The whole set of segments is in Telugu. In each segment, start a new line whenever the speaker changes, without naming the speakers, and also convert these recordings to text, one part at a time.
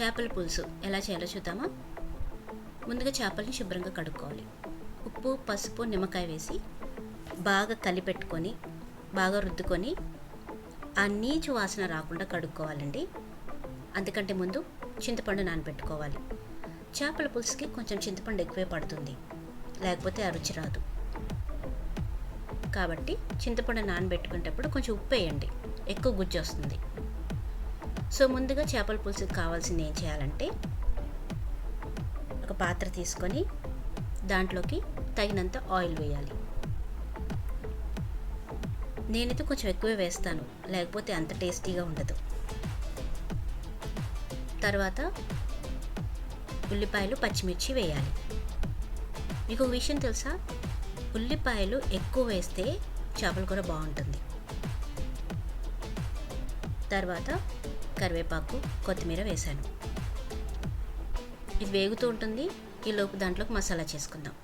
చేపల పులుసు ఎలా చేయాలో చూద్దామా? ముందుగా చేపల్ని శుభ్రంగా కడుక్కోవాలి. ఉప్పు పసుపు నిమ్మకాయ వేసి బాగా కలిపెట్టుకొని బాగా రుద్దుకొని ఆ నీచు వాసన రాకుండా కడుక్కోవాలండి. అందుకంటే ముందు చింతపండు నానబెట్టుకోవాలి. చేపల పులుసుకి కొంచెం చింతపండు ఎక్కువే పడుతుంది. లేకపోతే ఆ రుచి రాదు. కాబట్టి చింతపండు నానబెట్టుకునేటప్పుడు కొంచెం ఉప్పు వేయండి. ఎక్కువ గుజ్జు వస్తుంది. సో ముందుగా చేపల పులుసుకి కావాల్సింది ఏం చేయాలంటే ఒక పాత్ర తీసుకొని దాంట్లోకి తగినంత ఆయిల్ వేయాలి. నేనైతే కొంచెం ఎక్కువే వేస్తాను లేకపోతే అంత టేస్టీగా ఉండదు. తర్వాత ఉల్లిపాయలు పచ్చిమిర్చి వేయాలి. మీకు ఒక విషయం తెలుసా? ఉల్లిపాయలు ఎక్కువ వేస్తే చేపల కూర బాగుంటుంది. తర్వాత కరివేపాకు కొత్తిమీర వేశాను. ఇది వేగుతూ ఉంటుంది. ఈలోపు దాంట్లోకి మసాలా చేసుకుందాం.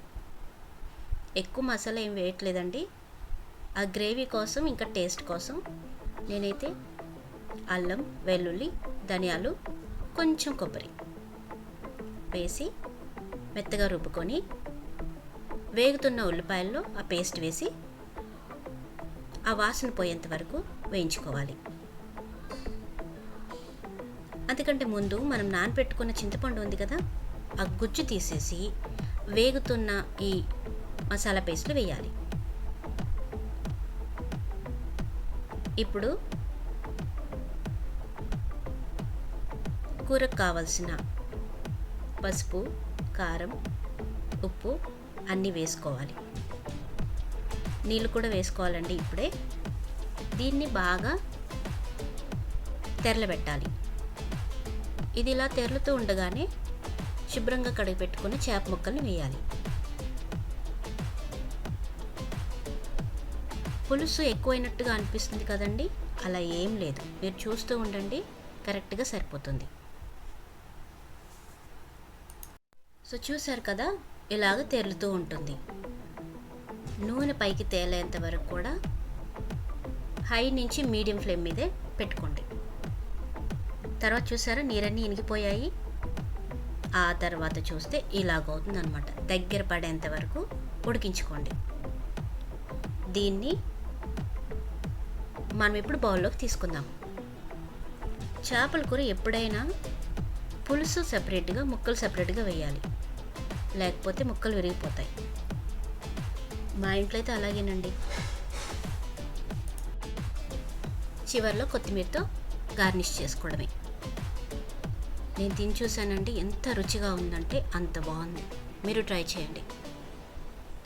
ఎక్కువ మసాలా ఏం వేయట్లేదండి. ఆ గ్రేవీ కోసం ఇంకా టేస్ట్ కోసం నేనైతే అల్లం వెల్లుల్లి ధనియాలు కొంచెం కొబ్బరి వేసి మెత్తగా రుబ్బుకొని వేగుతున్న ఉల్లిపాయల్లో ఆ పేస్ట్ వేసి ఆ వాసన పోయేంత వరకు వేయించుకోవాలి. అందుకంటే ముందు మనం నానబెట్టుకున్న చింతపండు ఉంది కదా ఆ గుజ్జు తీసేసి వేగుతున్న ఈ మసాలా పేస్ట్లు వేయాలి. ఇప్పుడు కూరకు కావలసిన పసుపు కారం ఉప్పు అన్నీ వేసుకోవాలి. నీళ్ళు కూడా వేసుకోవాలండి ఇప్పుడే. దీన్ని బాగా తెరలబెట్టాలి. ఇది ఇలా తెరులుతూ ఉండగానే శుభ్రంగా కడిగి పెట్టుకుని చేప ముక్కల్ని వేయాలి. పులుసు ఎక్కువైనట్టుగా అనిపిస్తుంది కదండి? అలా ఏం లేదు. మీరు చూస్తూ ఉండండి. కరెక్ట్గా సరిపోతుంది. సో చూసారు కదా? ఇలాగ తెరులుతూ ఉంటుంది. నూనె పైకి తేలేంత వరకు కూడా హై నుంచి మీడియం ఫ్లేమ్ మీదే పెట్టుకోండి. తర్వాత చూసారా నీరన్నీ ఇనిగిపోయాయి. ఆ తర్వాత చూస్తే ఇలాగవుతుంది అనమాట దగ్గర పడేంత వరకు ఉడికించుకోండి. దీన్ని మనం ఇప్పుడు బౌల్లోకి తీసుకుందాం. చేపల కూర ఎప్పుడైనా పులుసు సపరేట్గా ముక్కలు సపరేట్గా వేయాలి. లేకపోతే ముక్కలు విరిగిపోతాయి. మా ఇంట్లో అయితే అలాగేనండి. చివరిలో కొత్తిమీరతో గార్నిష్ చేసుకోవడమే. నేను తిని చూశానండి ఎంత రుచిగా ఉందంటే అంత బాగుంది. మీరు ట్రై చేయండి.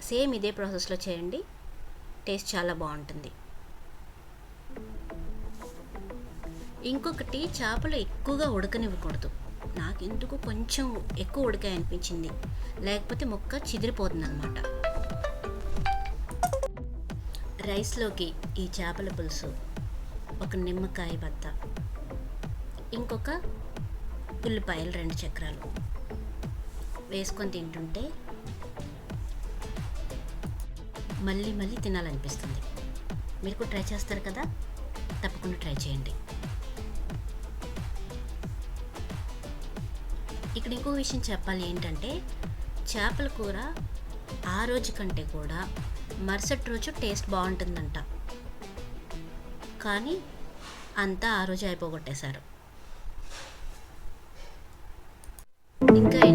సేమ్ ఇదే ప్రాసెస్లో చేయండి. టేస్ట్ చాలా బాగుంటుంది. ఇంకొకటి చేపలు ఎక్కువగా ఉడకనివ్వకూడదు. నాకు ఎందుకు కొంచెం ఎక్కువ ఉడకాయి అనిపించింది లేకపోతే మొక్క చిదిరిపోతుంది అనమాట రైస్లోకి ఈ చేపల పులుసు ఒక నిమ్మకాయ బత్త ఇంకొక ఉల్లిపాయలు రెండు చక్రాలు వేసుకొని తింటుంటే మళ్ళీ మళ్ళీ తినాలనిపిస్తుంది. మీరు కూడా ట్రై చేస్తారు కదా? తప్పకుండా ట్రై చేయండి. ఇక్కడ ఇంకో విషయం చెప్పాలి ఏంటంటే చేపల కూర ఆ రోజు కంటే కూడా మరుసటి రోజు టేస్ట్ బాగుంటుందంట. కానీ అంతా ఆ రోజు అయిపోగొట్టేశారు. những cái